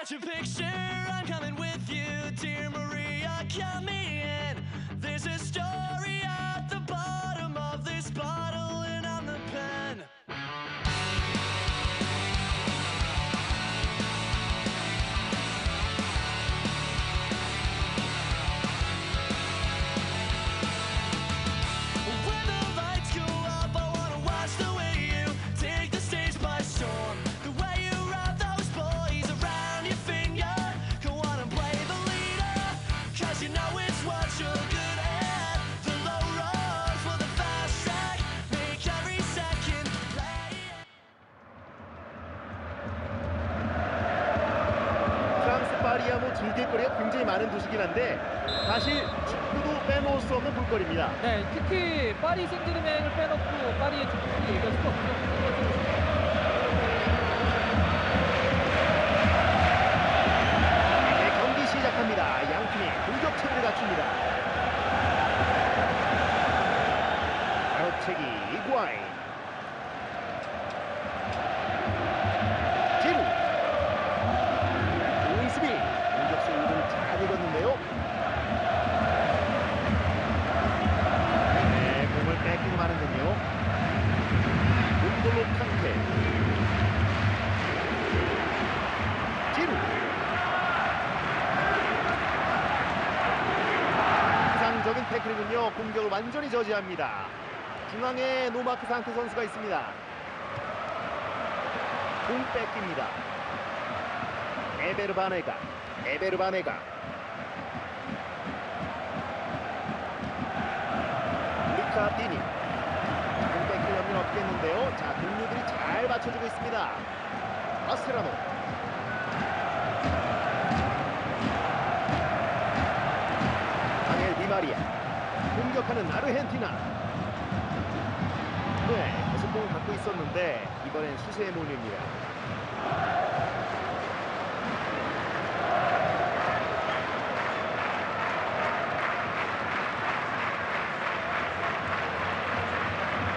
Got your picture, I'm coming with you, dear Maria. Count me in. There's a story 파리야 뭐 즐길거리가 굉장히 많은 도시긴 한데 사실 축구도 빼놓을 수 없는 볼거리입니다. 네, 특히 파리 생제르맹을 빼놓고 파리의 축구를 얘기할 수가. 네, 공격을 완전히 저지합니다. 중앙에 노마크 상태 선수가 있습니다. 공 뺏깁니다. 에베르바네가, 에베르바네가. 루카 디니. 공 뺏길 염려는 없겠는데요. 자, 동료들이 잘 받쳐주고 있습니다. 아스테라노. 아넬 디마리아 공격하는 아르헨티나 네 계속 공을 갖고 있었는데 이번엔 수세의 몰입니다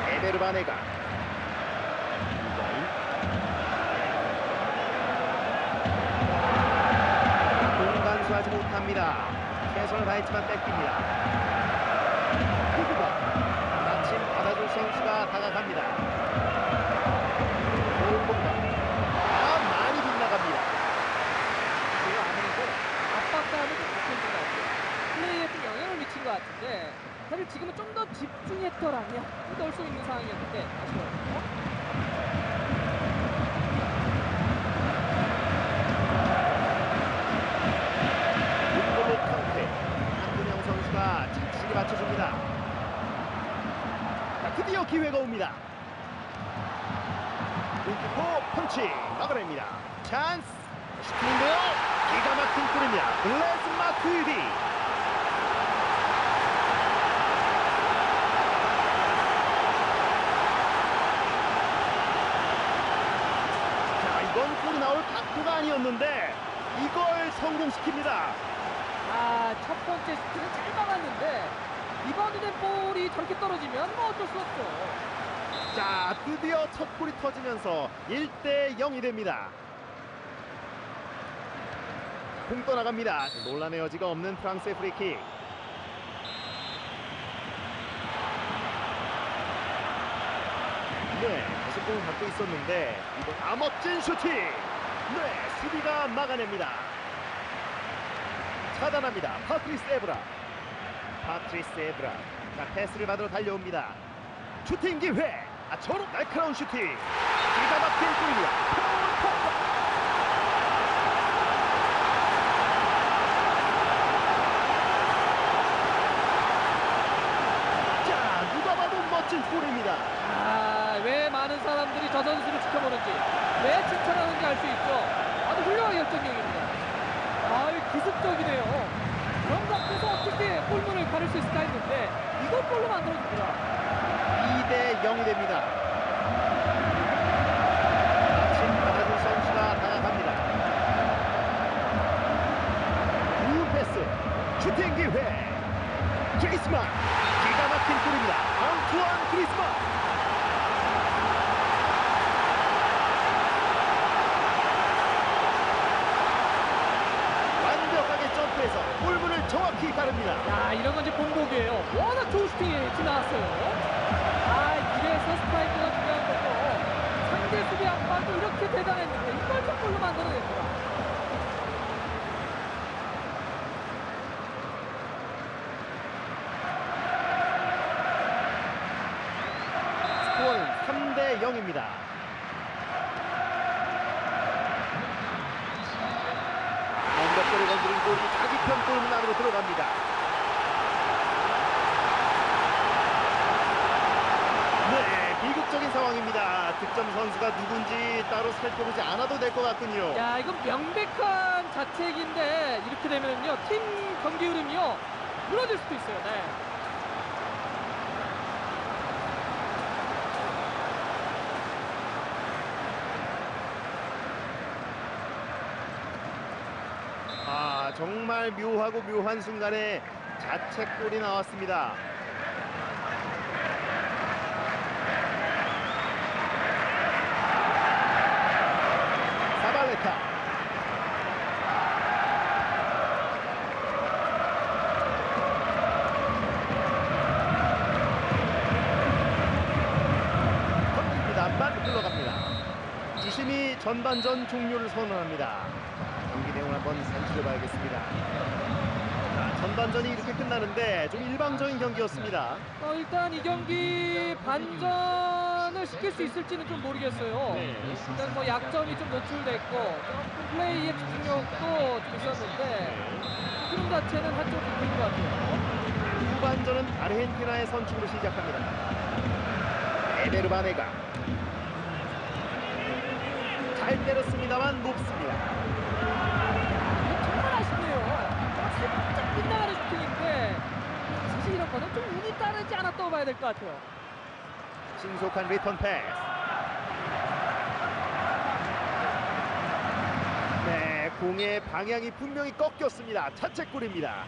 에베르바네가 공간 수하지 못합니다. 최선을 다했지만 뺏깁니다. 후구가 마침 받아줄 선수가 다가갑니다. 좋은 공간. 아, 많이 빗나갑니다. 그거 아무래도 압박감을 좀 느낀 것 같아요. 플레이에 좀 영향을 미친 것 같은데 사실 지금은 좀 더 집중했더라면 좀 더 올 수 있는 상황이었는데 아쉬워요. 문볼로 칸테 선수가 착실히 맞춰줍니다. 자, 드디어 기회가 옵니다. 골키퍼 펀치 막아냅니다. 찬스 슈팅인데요. 기가 막힌 골입니다. 블레스 마크유디. 자, 이건 골이 나올 각도가 아니었는데 이걸 성공시킵니다. 아, 첫 번째 슈팅은 잘 막았는데 리바운드 된 볼이 저렇게 떨어지면 뭐 어쩔 수 없죠. 자, 드디어 첫 골이 터지면서 1대 0이 됩니다. 공 떠나갑니다. 논란의 여지가 없는 프랑스의 프리킥. 네, 계속 공을 갖고 있었는데 이번 아 멋진 슈팅. 네, 수비가 막아냅니다. 차단합니다. 파트리스 에브라. 파트리스 에브라. 자, 패스를 받으러 달려옵니다. 슈팅 기회. 아, 저로 날카로운 슈팅. 기가 막힌. 자, 누가 봐도 멋진 골입니다. 아, 왜 많은 사람들이 저 선수를 지켜보는지, 왜 칭찬하는지 알 수 있죠. 아주 훌륭한 결정력입니다. 기습적이네요. 그런 각도서 어떻게 골문을 가릴 수 있을까 했는데, 이걸 골로 만들어줍니다. 2대 0이 됩니다. 마침 받아준 선수가 다가갑니다. 우 패스, 슈팅 기회. 그리스만, 기가 막힌 골입니다. 앙투안 그리스만. 들어갔습니다. 야, 이런 건 이제 본보기예요. 워낙 좋은 슈팅이 지나왔어요. 아, 이래서 스파이크가 중요한 거고 상대 수비 압박도 이렇게 대단했는데 이걸 좀 골로 만들어냅니다. 스코어는 3대 0입니다. 언덕거리 건드린 골이 자기 편 골문 안으로 들어갑니다. 네, 비극적인 상황입니다. 득점 선수가 누군지 따로 살펴보지 않아도 될 것 같군요. 야, 이건 명백한 자책인데 이렇게 되면요 팀 경기 흐름이요 무너질 수도 있어요. 네. 아, 정말 묘하고 묘한 순간에 자책골이 나왔습니다. 사발레타. 던집니다. 만 흘러갑니다. 지심이 전반전 종료를 선언합니다. 자, 전반전이 이렇게 끝나는데 좀 일방적인 경기였습니다. 어, 일단 이 경기 반전을 시킬 수 있을지는 좀 모르겠어요. 네. 일단 뭐 약점이 좀 노출됐고 조금 플레이의 집중력도 좀 있었는데 흐름 자체는 한쪽으로 이긴 것 같아요. 후반전은 아르헨티나의 선축으로 시작합니다. 에베르바네가 잘 때렸습니다만 높습니다. 좀 운이 따르지 않았다고 봐야 될 것 같아요. 신속한 리턴 패스. 네, 공의 방향이 분명히 꺾였습니다. 자책골입니다.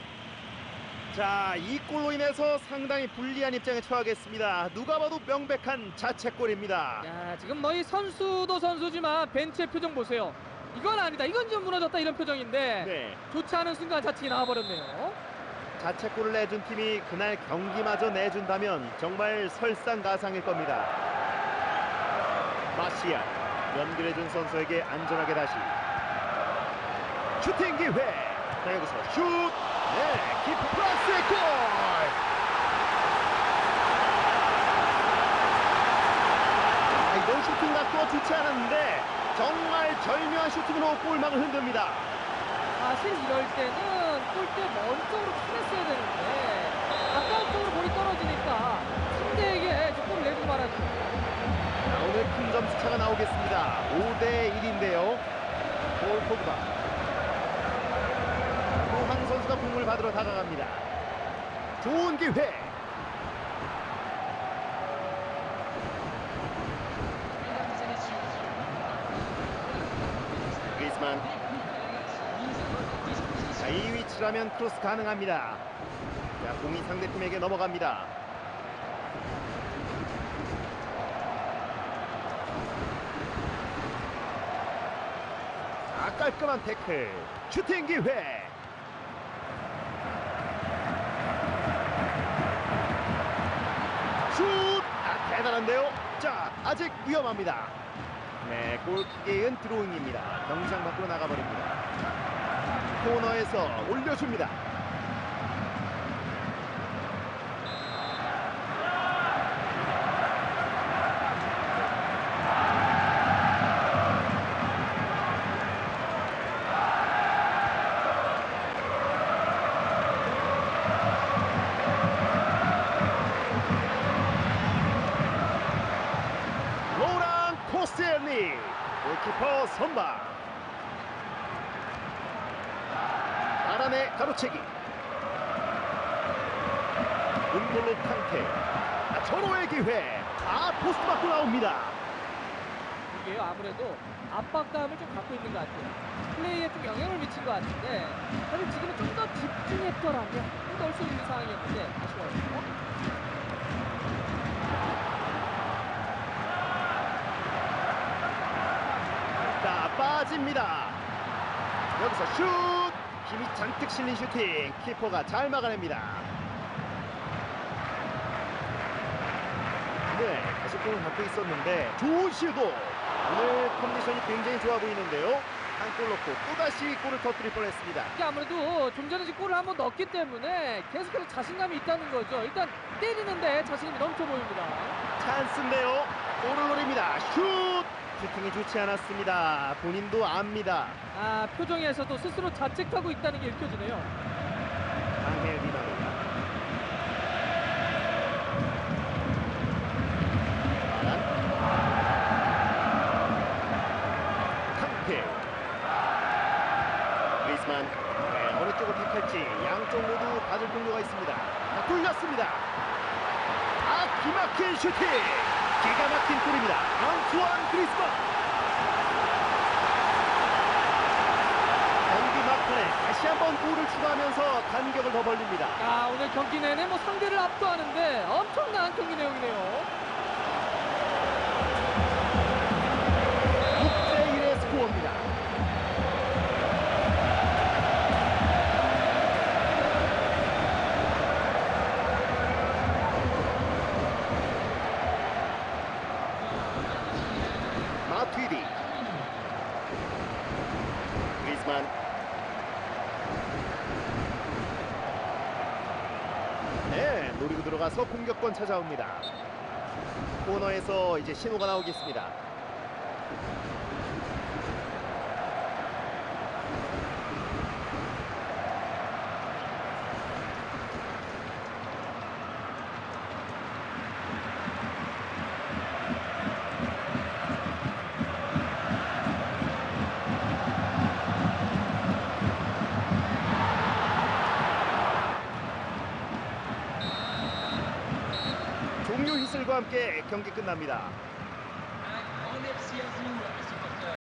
자, 이 골로 인해서 상당히 불리한 입장에 처하겠습니다. 누가 봐도 명백한 자책골입니다. 야 지금 뭐 이 선수도 선수지만 벤치의 표정 보세요. 이건 아니다. 이건 좀 무너졌다 이런 표정인데 네, 좋지 않은 순간 자책이 나와버렸네요. 자책골을 내준 팀이 그날 경기마저 내준다면 정말 설상가상일 겁니다. 마시아 연결해준 선수에게 안전하게 다시 슈팅 기회. 자 여기서 슛. 네, 키퍼 플러스의 골. 아, 이번 슈팅 각도가 좋지 않았는데 정말 절묘한 슈팅으로 골망을 흔듭니다. 사실 이럴 때는 골대 먼 쪽으로 치냈어야 되는데 가까운 쪽으로 볼이 떨어지니까 상대에게 골을 내주고 말아주고 자, 오늘 큰 점수 차가 나오겠습니다. 5대 1인데요. 볼 포그바. 또한 선수가 공을 받으러 다가갑니다. 좋은 기회. 그리스만. 위치라면 크로스 가능합니다. 자, 공이 상대팀에게 넘어갑니다. 아, 깔끔한 태클. 슈팅 기회. 슛! 아, 대단한데요? 자 아직 위험합니다. 네 골킥은 드로잉입니다. 경기장 밖으로 나가버립니다 코너에서 올려줍니다. 로랑 코스텔니 골키퍼 선방 바란의 가로채기. 은골로 탕테 아, 전호의 기회. 아 포스트 맞고 나옵니다. 이게 아무래도 압박감을 좀 갖고 있는 것 같아요. 플레이에 좀 영향을 미친 것 같은데 사실 지금은 좀 더 집중했더라면 좀 더 올 수 있는 상황이었는데 아쉬워요. 자 빠집니다. 여기서 슛 힘이 잔뜩 실린 슈팅 키퍼가 잘 막아냅니다. 네, 계속 공을 갖고 있었는데 좋은 시도. 오늘 컨디션이 굉장히 좋아 보이는데요. 한 골 넣고 또다시 골을 터뜨릴 뻔했습니다. 이게 아무래도 좀 전에 골을 한 번 넣었기 때문에 계속해서 자신감이 있다는 거죠. 일단 때리는데 자신감이 넘쳐 보입니다. 찬스인데요. 골을 노립니다. 슛! 슈팅이 좋지 않았습니다. 본인도 압니다. 아 표정에서도 스스로 자책하고 있다는 게 Di Maria. 바란. 캉테. 그리스만. 네, 어느 쪽을 택할지 양쪽 모두 받을 동료가 있습니다. 자, 뚫렸습니다. 아, 기막힌 슈팅! 기가 막힌 골입니다. 앙투안 그리스만. 경기 막판에 다시 한번 골을 추가하면서 간격을 더 벌립니다. 아 오늘 경기 내내 뭐 상대를 압도하는데 엄청난 경기 내용이네요. 노리고 들어가서 공격권 찾아옵니다. 코너에서 이제 신호가 나오겠습니다 함께 경기 끝납니다.